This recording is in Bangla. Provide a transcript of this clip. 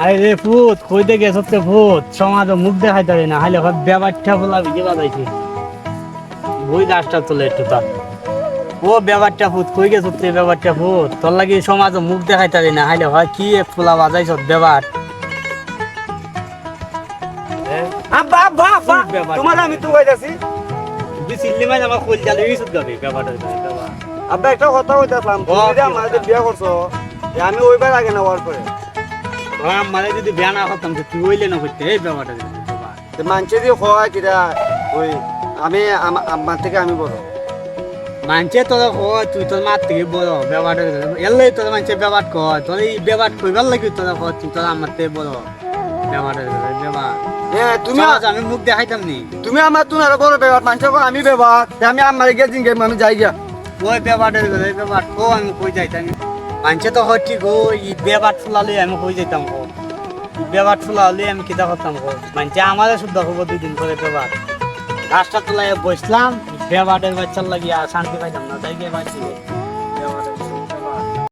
আরে রে ভূত কইতে গেছ তো ভূত সমাজ মুখ দেখাই পারে না হাইলে হয় ব্যাপারটা বলা বিজে বাজাইছে বই গাছটা তোলে একটু তার ও ব্যাপারটা ভূত কই গেছ তো ব্যাপারটা ভূত তোর লাগি সমাজ মুখ দেখাই পারে না হাইলে হয় কি এক ফুলা বাজাইছ ব্যাপার? আব্বা আব্বা আব্বা তোমার আমি তো কইতাছি। তুই সিল্লি মাছ আমার কইল জালে ইসুত গাবি ব্যাপারটা আব্বা একটা কথা কইতাছিলাম তুমি যে বিয়া করছ আমি ওইবার আগে না ওয়ার পরে মানে যদি বিয়া না করতাম তো তুই হইলে না করতে এই ব্যাপারটা ব্যাপার তো মানুষে যে হয় কিটা ওই আমি আমা- আমার থেকে আমি বড়। মানছে তোর কয় তুই তোর মার থেকে বড় ব্যবহার এলে তোর মানছে ব্যবহার কর তোর এই ব্যবহার কইবার লাগি তোর কয় তুই তোর আমার থেকে বড়। ব্যবহার ব্যবহার হ্যাঁ তুমি আমি মুখ দেখাইতাম নি। তুমি আমার তুমি আরও বড় ব্যবহার মানুষ আমি ব্যবহার তে আমি আমার গিয়ে জিঙ্গে আমি যাই গিয়া। ওই ব্যবহার ব্যবহার কো আমি কই যাইতাম। মানছে তো হয় ঠিক, ও ই ব্যবহার ফুলালে আমি হয়ে যাইতাম গো ব্যবহার ফুলালে আমি কিতা করতাম গো মানছে আমাদের শুদ্ধ হব দুদিন পরে বেবার রাস্তা তোলায় বসলাম ব্যবহারের বাচ্চার লাগিয়া শান্তি পাইতাম না তাই গিয়ে বাঁচি